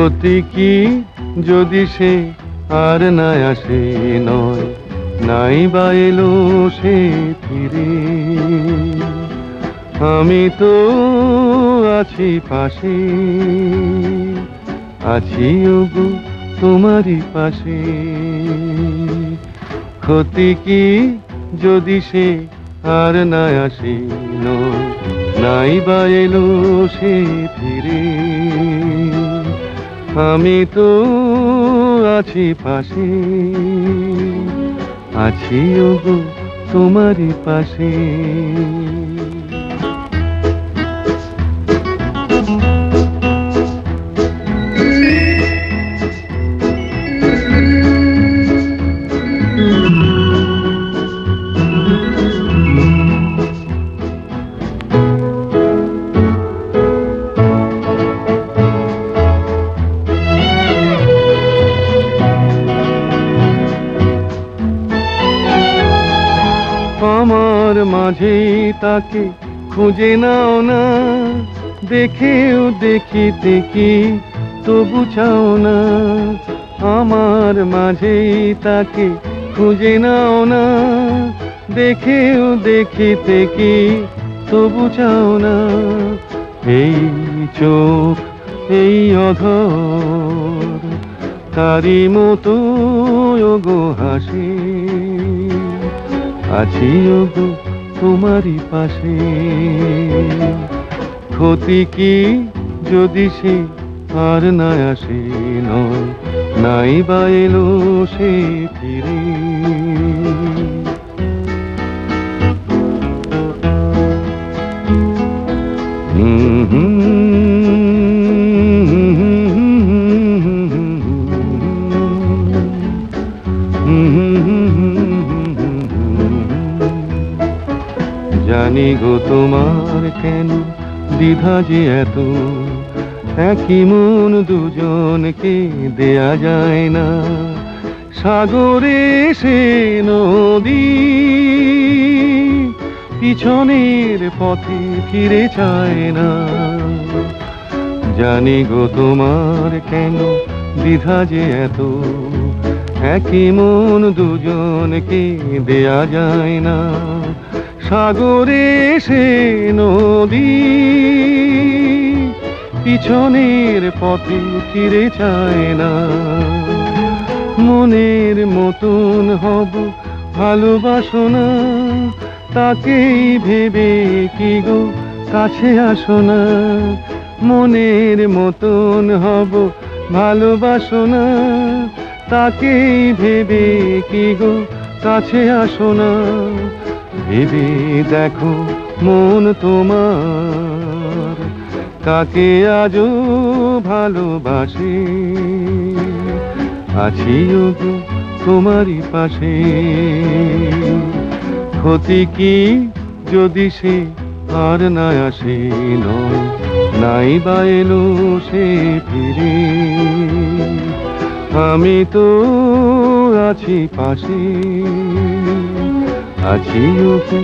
ক্ষতি কি যদি সে আর না আসে, নয়, নাই বা এলো সে ফিরে? আমি তো আছি পাশে, আছি ওগো তোমারই পাশে। ক্ষতি কি যদি সে আর না আসে, নয়, নাই বা এলো সে ফিরে? আমি তো আছি পাশে। আছি ওগো তোমারই পাশে। মাঝে তাকে খুঁজে নাও না। দেখেও দেখিতে কি তবু চাও না। আমার মাঝেই তাকে খুঁজে নাও না। দেখেও দেখিতে কি তবু চাও না। এই চোখ, এই অধর তারি মতো গো হাসি। আছি ওগো তোমারই পাশে। ক্ষতি কি যদি সে আর না আসে নয়, নাই বা এলো সে ফিরে। জানি গো তোমার কেন দ্বিধা যে এত? একই মন দুজনকে দেয়া যায় না। সাগরে সে নদী পিছনের পথে ফিরে চায় না। জানি গো তোমার কেন দ্বিধা যে এত? একই মন দুজনকে দেয়া যায় না। সাগরে সে নদী। পিছনের পথে ফিরে চায় না। মনের মতন হব, ভালোবাসো না। তাকেই ভেবে কি গো, কাছে আসো না। মনের মতন হব, ভালোবাসো না। তাকেই ভেবে কি গো, কাছে আসো না। ভেবে দেখো মন তোমার। কাকে আজও ভালোবাসে? আছি তোমারই পাশে। ক্ষতি কি যদি সে আর না আসে? নাই বা এলো সে ফিরে। আমি তো আছি পাশে। আছি ওগো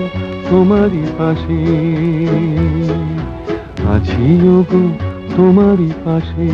তোমারই পাশে। আছি ওগো তোমারই পাশে।